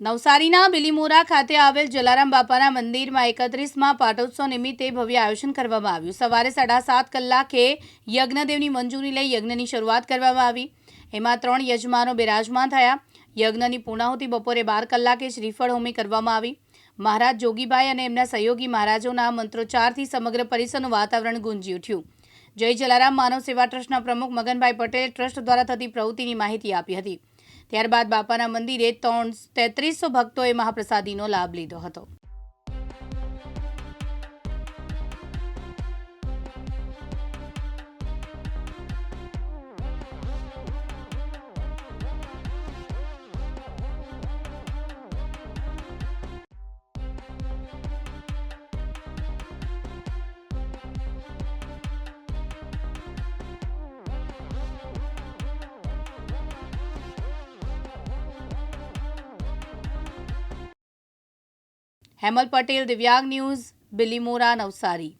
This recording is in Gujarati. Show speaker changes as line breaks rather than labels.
નવસારીના બિલીમોરા ખાતે આવેલ જલારામ બાપાના મંદિરમાં એકત્રીસમાં પાટોત્સવ નિમિત્તે ભવ્ય આયોજન કરવામાં આવ્યું. સવારે સાડા સાત કલાકે યજ્ઞદેવની મંજૂરી લઈ યજ્ઞની શરૂઆત કરવામાં આવી. એમાં ત્રણ યજમાનો બિરાજમાન થયા. યજ્ઞની પૂર્ણાહુતિ બપોરે બાર કલાકે શ્રીફળ હોમી કરવામાં આવી. મહારાજ જોગીભાઈ અને એમના સહયોગી મહારાજોના મંત્રોચ્ચારથી સમગ્ર પરિસરનું વાતાવરણ ગુંજી ઉઠ્યું. જય જલારામ માનવ સેવા ટ્રસ્ટના પ્રમુખ મગનભાઈ પટેલે ટ્રસ્ટ દ્વારા થતી પ્રવૃત્તિની માહિતી આપી હતી. ત્યારબાદ બાપાના મંદિરે ત્રણ તેત્રીસો ભક્તોએ મહાપ્રસાદીનો લાભ લીધો હતો. હેમલ પટેલ દિવ્યાંગ ન્યૂઝ બિલીમોરા નવસારી.